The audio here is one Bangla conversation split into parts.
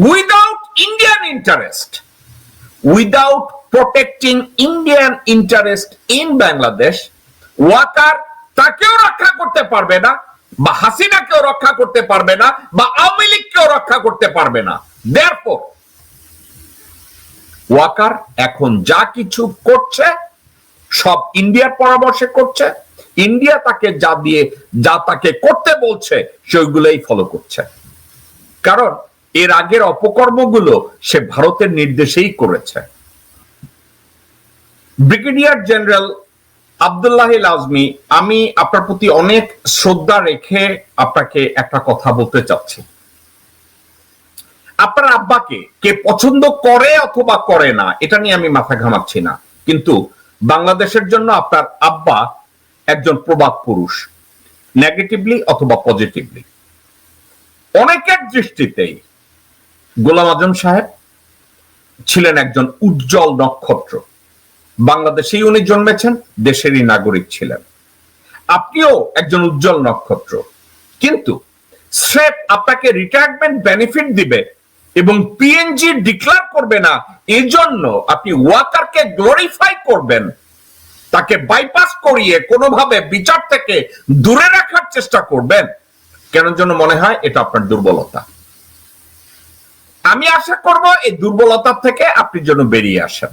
without Indian interest, without protecting Indian interest in Bangladesh, Waker তাকেও রক্ষা করতে পারবে না বা হাসিনাকেও রক্ষা করতে পারবে না বা আওয়ামী লীগকেও রক্ষা করতে পারবে না। দেয়ারফোর ওয়াকার এখন যা কিছু করছে সব ইন্ডিয়ার পরামর্শে করছে। ইন্ডিয়া তাকে যা দিয়ে যা তাকে করতে বলছে সেগুলোই ফলো করছে। কারণ এর আগের অপকর্মগুলো সে ভারতের নির্দেশেই করেছে। ব্রিগেডিয়ার জেনারেল আবদুল্লাহ আজমি, আমি আপনার প্রতি অনেক শ্রদ্ধা রেখে আপনাকে একটা কথা বলতে চাচ্ছি। আপনার আব্বাকে কে পছন্দ করে অথবা করে না, এটা নিয়ে আমি মাথা ঘামাচ্ছি না। কিন্তু বাংলাদেশের জন্য আপনার আব্বা একজন প্রবাদ পুরুষ নেগেটিভলি অথবা পজিটিভলি অনেকের দৃষ্টিতেই গোলাম আজম সাহেব ছিলেন একজন উজ্জ্বল নক্ষত্র। বাংলাদেশেই উনি জন্মেছেন, দেশেরই নাগরিক ছিলেন। আপনিও একজন উজ্জ্বল নক্ষত্র। কিন্তু স্রেফ আপনাকে রিটায়ারমেন্ট বেনিফিট দিবে এবং পিএনজি ডিক্লার করবে না এই জন্য আপনি ওয়াকারকে গ্লোরিফাই করবেন। তাকে বাইপাস করিয়ে কোনোভাবে বিচার থেকে দূরে রাখার চেষ্টা করবেন। কেন জন্য মনে হয় এটা আপনার দুর্বলতা। আমি আশা করব এই দুর্বলতা থেকে আপনি যেন বেরিয়ে আসেন।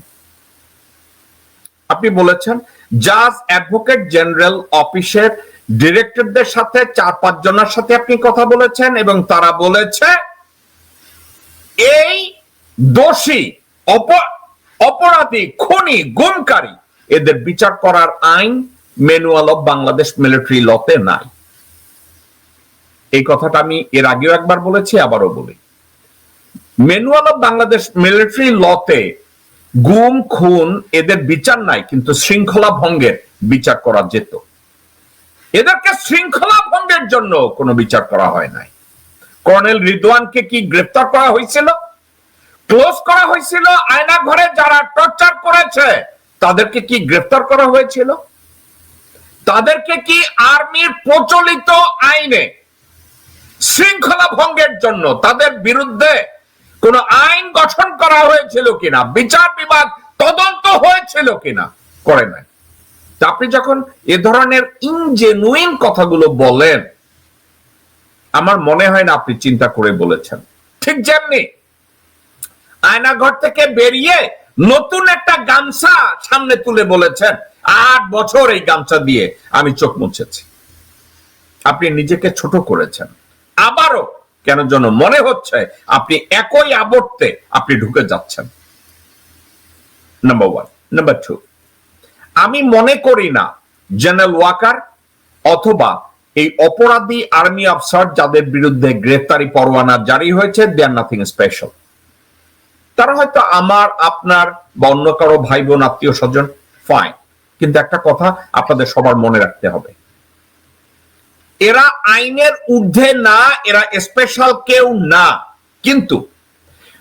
আপনি বলেছেন, জাজ অ্যাডভোকেট জেনারেল অফিসের ডিরেক্টরদের সাথে চার পাঁচ জনের সাথে আপনি কথা বলেছেন এবং তারা বলেছে, এই দোষী, অপ- অপরাধী, খনি, গুমকারী, এদের বিচার করার আইন ম্যানুয়াল অফ বাংলাদেশ মিলিটারি লতে নাই। এই কথাটা আমি এর আগেও একবার বলেছি, আবারও বলি। ম্যানুয়াল অফ বাংলাদেশ মিলিটারি লতে গুম, খুন এদের বিচার নাই, কিন্তু শৃঙ্খলা ভঙ্গের বিচার করা যেত। এদেরকে শৃঙ্খলা ভঙ্গের জন্য কোনো বিচার করা হয় নাই। কর্নেল রিদওয়ানকে কি গ্রেফতার করা হয়েছিল? ক্লোজ করা হয়েছিল আয়না ঘরে যারা টর্চার করেছে, তাদেরকে কি গ্রেফতার করা হয়েছিল? তাদেরকে কি আর্মির প্রচলিত আইনে শৃঙ্খলা ভঙ্গের জন্য তাদের বিরুদ্ধে কোন আইন গঠন করা হয়েছিল কিনা, বিচার বিভাগ তদন্ত হয়েছিল কিনা, করে নাই। আপনি যখন এ ধরনের ইনজেনুইন কথাগুলো বলেন, আমার মনে হয় না আপনি চিন্তা করে বলেছেন। ঠিক যেমনি আয়নাঘর থেকে বেরিয়ে নতুন একটা গামছা সামনে তুলে বলেছেন, আট বছর এই গামছা দিয়ে আমি চোখ মুছেছি। আপনি নিজেকে ছোট করেছেন। আবারও কেন যেন মনে হচ্ছে আপনি একই আবর্তে আপনি ঢুকে যাচ্ছেন। নাম্বার ওয়ান নাম্বার টু আমি মনে করি না জেনারেল ওয়াকার অথবা এই অপরাধী আর্মি অফিসার যাদের বিরুদ্ধে গ্রেফতারি পরোয়ানা জারি হয়েছে দে আর নাথিং স্পেশাল তারা হয়তো আমার, আপনার বা অন্য কারও ভাই বোন আত্মীয় স্বজন ফাইন কিন্তু একটা কথা আপনাদের সবার মনে রাখতে হবে। এরা আইনের ঊর্ধ্বে না এরা স্পেশাল কেউ না কিন্তু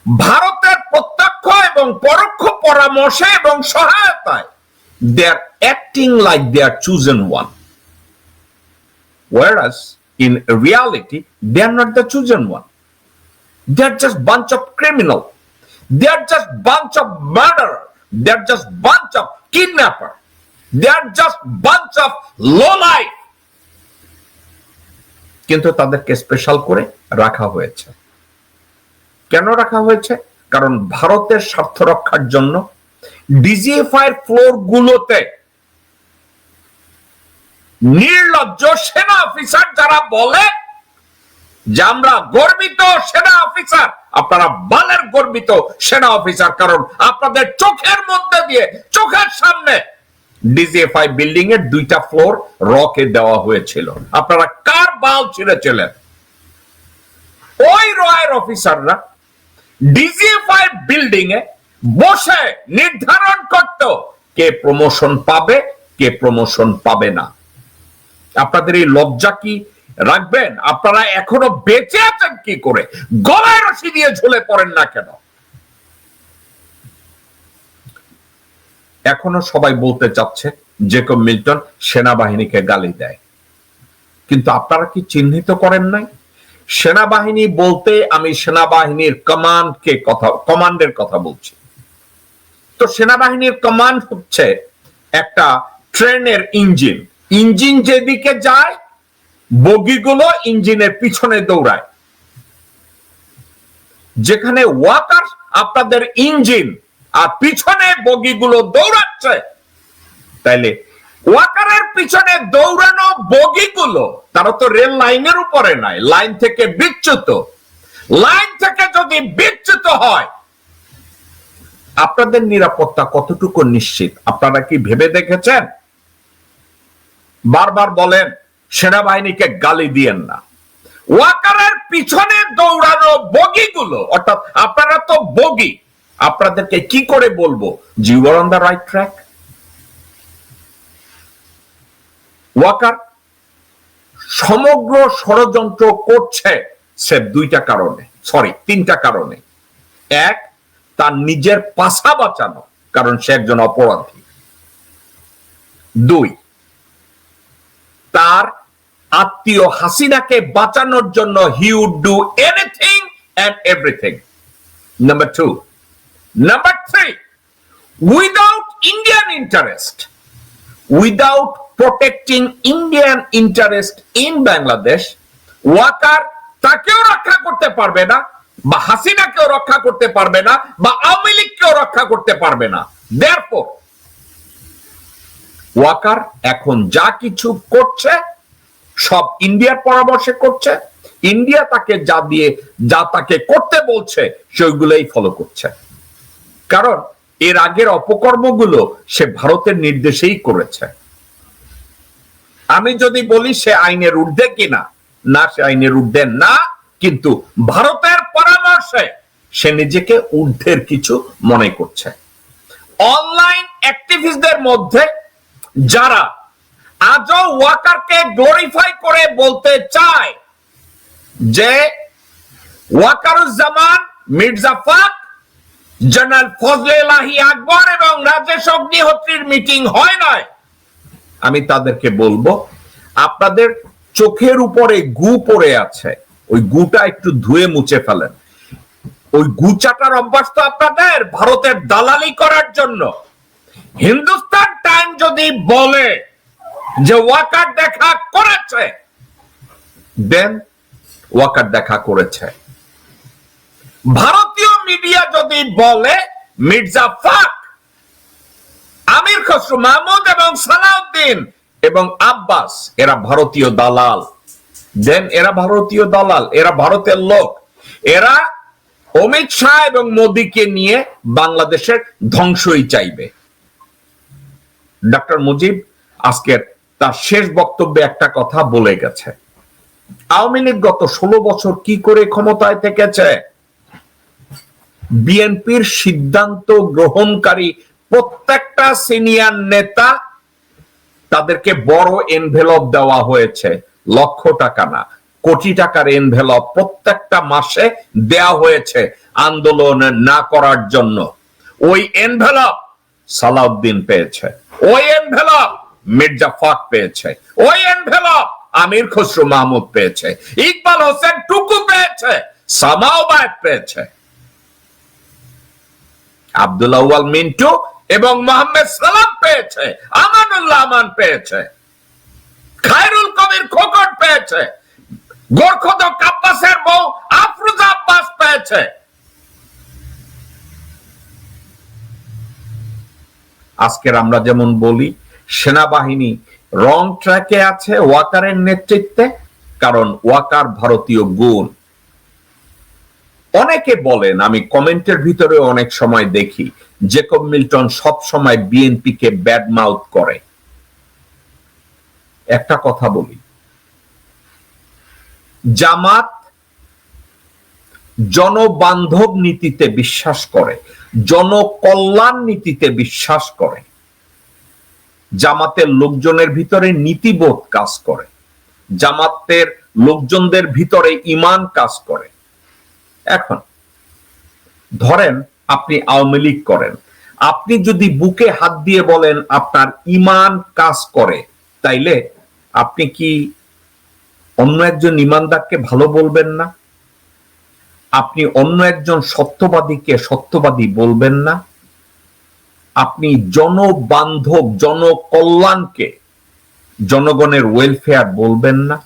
ভারতের প্রত্যক্ষ এবং পরোক্ষ পরামর্শে এবং সহায়তায় they are acting like they are chosen one whereas in reality they are not the chosen one they are just bunch of criminal they are just bunch of murderer they are just bunch of kidnapper they are just bunch of low life কিন্তু তাদেরকে স্পেশাল করে রাখা হয়েছে। কেন রাখা হয়েছে? কারণ ভারতের স্বার্থ রক্ষার জন্য ডিজিএফআই ফ্লোর গুলোতে নির্লজ্জ সেনা অফিসার যারা বলে যে আমরা গর্বিত সেনা অফিসার আপনারা বালের গর্বিত সেনা অফিসার কারণ আপনাদের চোখের মধ্যে দিয়ে, চোখের সামনে ডিজিএফআই বিল্ডিং এর দুইটা ফ্লোর রকে দেওয়া হয়েছিল। আপনারা কার বাল ছিঁড়েছিলেন? ওই রয়ের অফিসাররা ডিজিএফআই বিল্ডিং এ বসে নির্ধারণ করত কে প্রমোশন পাবে, কে প্রমোশন পাবে না। আপনাদের এই লজ্জা কি রাখবেন? আপনারা এখনও বেঁচে আছেন কি করে? গলায় রশি দিয়ে ঝুলে পড়েন না কেন? এখনও সবাই বলতে চাচ্ছে জেকব মিল্টন সেনাবাহিনীকে গালি দেয়। কিন্তু আপনারা কি চিহ্নিত করেন নাই? সেনাবাহিনী বলতে আমি সেনাবাহিনীর কমান্ডকে কথা, কমান্ডের কথা বলছি। তো সেনাবাহিনীর কমান্ড হচ্ছে একটা ট্রেনের ইঞ্জিন। ইঞ্জিন যেদিকে যায়, বগিগুলো ইঞ্জিনের পিছনে দৌড়ায়। যেখানে ওয়াকার আপনাদের ইঞ্জিন আর পিছনে বগিগুলো দৌড়াচ্ছে। তাইলে ওয়াকারের পিছনে দৌড়ানো বগিগুলো, তারা তো রেল লাইনের উপরে নাই লাইন থেকে বিচ্যুত। লাইন থেকে যদি বিচ্যুত হয়, আপনাদের নিরাপত্তা কতটুকু নিশ্চিত? আপনারা কি ভেবে দেখেছেন? বারবার বলেন, সেনাবাহিনীকে গালি দিয়েন না। ওয়াকারের পিছনে দৌড়ানো বগিগুলো, অর্থাৎ আপনারা তো বগি আপনাদেরকে কি করে বলব? জিওর on the right track Waker সমগ্র ষড়যন্ত্র করছে সে দুইটা কারণে সরি তিনটা কারণে। এক, তার নিজের পাশা বাঁচানো, কারণ সে একজন অপরাধী। দুই, তার আত্মীয় হাসিনাকে বাঁচানোর জন্য he would do anything and everything number two number three without Indian interest without protecting Indian interest in Bangladesh Waker তাকেও রক্ষা করতে পারবে না, বা হাসিনাকেও রক্ষা করতে পারবে না, বা আওয়ামী লীগকেও রক্ষা করতে পারবে না। ওয়াকার এখন যা কিছু করছে, সব ইন্ডিয়ার পরামর্শে করছে। ইন্ডিয়া তাকে যা দিয়ে, যা তাকে করতে বলছে, সেগুলোই ফলো করছে। কারণ এর আগের অপকর্মগুলো সে ভারতের নির্দেশেই করেছে। আমি যদি বলি সে আইনের ঊর্ধ্বে কিনা, না সে আইনের ঊর্ধ্বে না, কিন্তু ভারতের পরামর্শে সে নিজেকে ঊর্ধ্বের কিছু মনে করছে। অনলাইন অ্যাক্টিভিস্টদের মধ্যে যারা আজও ওয়াকারকে গ্লোরিফাই করে বলতে চায় যে ওয়াকারুজ্জামান মির্জা ফাক জেনারেল ফজলে এলাহি আকবর এবং রাজেশ অগ্নিহোত্রীর মিটিং হয় নয় আমি তাদেরকে বলব, আপনাদের চোখের উপরে গু পড়ে আছে, ওই গুটা একটু ধুয়ে মুছে ফেলেন। ওই গুচাটার অভ্যাস তো আপনাদের, ভারতের দালালি করার জন্য। হিন্দুস্তান টাইম যদি বলে যে ওয়াকার দেখা করেছে, দেন ওয়াকার দেখা করেছে। ভারতীয় মিডিয়া যদি বলে, মির্জা ফাক, আমির খসরু মাহমুদ এবং সালাউদ্দিন এবং আব্বাস, এরা ভারতীয় দালাল। দেন এরা ভারতীয় দালাল, এরা ভারতের লোক। এরা অমিত শাহ এবং মোদীকে নিয়ে বাংলাদেশের ধ্বংসই চাইবে। ডক্টর মুজিব আজকের তার শেষ বক্তব্যে একটা কথা বলে গেছে। আওয়ামী লীগ গত ষোলো বছর কি করে ক্ষমতায় থেকেছে? বিএনপির সিদ্ধান্ত গ্রহণকারী প্রত্যেকটা সিনিয়র নেতা তাদেরকে বড় এনভেলপ দেওয়া হয়েছে। লক্ষ টাকা না, কোটি টাকার এনভেলপ প্রত্যেকটা মাসে দেয়া হয়েছে আন্দোলন না করার জন্য। ওই এনভেলপ সালাউদ্দিন পেয়েছে, ওই এনভেলপ মির্জা ফাক পেয়েছে, ওই এনভেলপ আমির খসরু মাহমুদ পেয়েছে, ইকবাল হোসেন টুকু পেয়েছে সামাওবাদ পেয়েছে। আব্দুল মিন্টু এবং মোহাম্মদ সালাম পেয়েছে, আমানুল্লাহ আমান পেয়েছে, খায়রুল কবির পেয়েছে আব্বাসের বউ আফরুজা আব্বাস পেয়েছে। আজকের আমরা যেমন বলি, সেনাবাহিনী রং ট্র্যাকে আছে ওয়াকারের নেতৃত্বে, কারণ ওয়াকার ভারতীয় গুণ। অনেকে বলেন, আমি কমেন্টের ভিতরে অনেক সময় দেখি, জেকব মিল্টন সব সময় বিএনপি কে ব্যাড মাউথ করে। একটা কথা বলি। জামাত জনবান্ধব নীতিতে বিশ্বাস করে, জনকল্যাণ নীতিতে বিশ্বাস করে। জামাতের লোকজনের ভিতরে নীতিবোধ কাজ করে। জামাতের লোকজনদের ভিতরে ইমান কাজ করে। এখন, ধরেন আপনি আওয়ামী লীগ করেন। আপনি যদি বুকে হাত দিয়ে বলেন আপনার ইমান কাজ করে, তাইলে আপনি কি অন্য একজন ইমানদারকে ভালো বলবেন না? আপনি অন্য একজন সত্যবাদীকে সত্যবাদী বলবেন না? আপনি জনবান্ধব, জনকল্যাণকে জনগণের ওয়েলফেয়ার বলবেন না?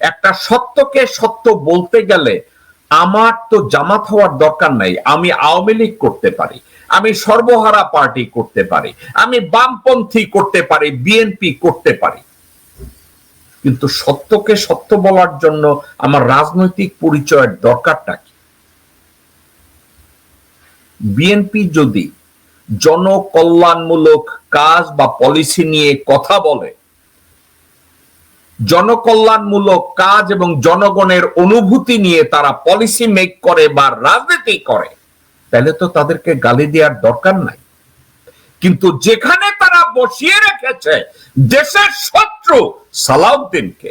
একটা সত্যকে সত্য বলতে গেলে আমার তো জামাত হওয়ার দরকার নাই, আমি আওয়ামী লীগ করতে পারি, আমি সর্বহারা পার্টি করতে পারি, আমি বামপন্থী করতে পারি বিএনপি করতে পারি। কিন্তু সত্যকে সত্য বলার জন্য আমার রাজনৈতিক পরিচয়ের দরকারটা কি? বিএনপি যদি জনকল্যাণমূলক কাজ বা পলিসি নিয়ে কথা বলে জনকল্যাণমূলক কাজ এবং জনগণের অনুভূতি নিয়ে তারা পলিসি মেক করে বা রাজনীতি করে, তাহলে তো তাদেরকে গালি দেওয়ার দরকার নাই। কিন্তু যেখানে তারা বসিয়ে রেখেছে, দেশের শত্রু সালাউদ্দিনকে,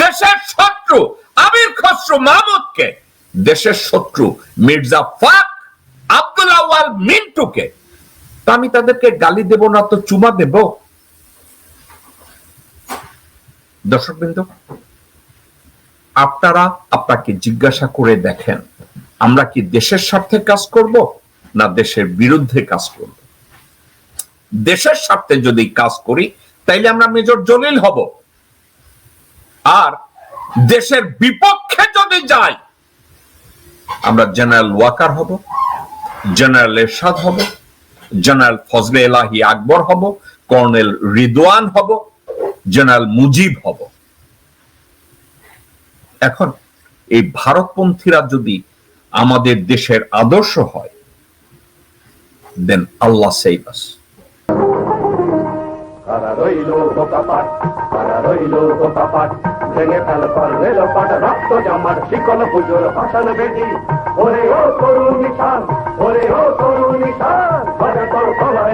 দেশের শত্রু আমির খসরু মাহমুদকে, দেশের শত্রু মির্জা ফাক আব্দুল আওয়াল মিন্টুকে, তা আমি তাদেরকে গালি দেব না তো চুমা দেব? দর্শকবৃন্দ, আপনারা আপনাকে জিজ্ঞাসা করে দেখেন, আমরা কি দেশের স্বার্থে কাজ করব না দেশের বিরুদ্ধে কাজ করব? দেশের স্বার্থে যদি কাজ করি, তাইলে আমরা মেজর জলিল হব। আর দেশের বিপক্ষে যদি যাই, আমরা জেনারেল ওয়াকার হব, জেনারেল এরশাদ হব, জেনারেল ফজলে এলাহি আকবর হব, কর্নেল রিদওয়ান হব জেনারেল মুজিব হব। এখন এই ভারতপন্থীরা যদি আমাদের দেশের আদর্শ হয় দেন আল্লাহ বেদি ওরে ও তরুণ ওরে ও তরুণ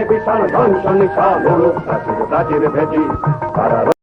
বিশাল নিশান মুলুক প্রাচীর প্রাচীর ভেদি কারা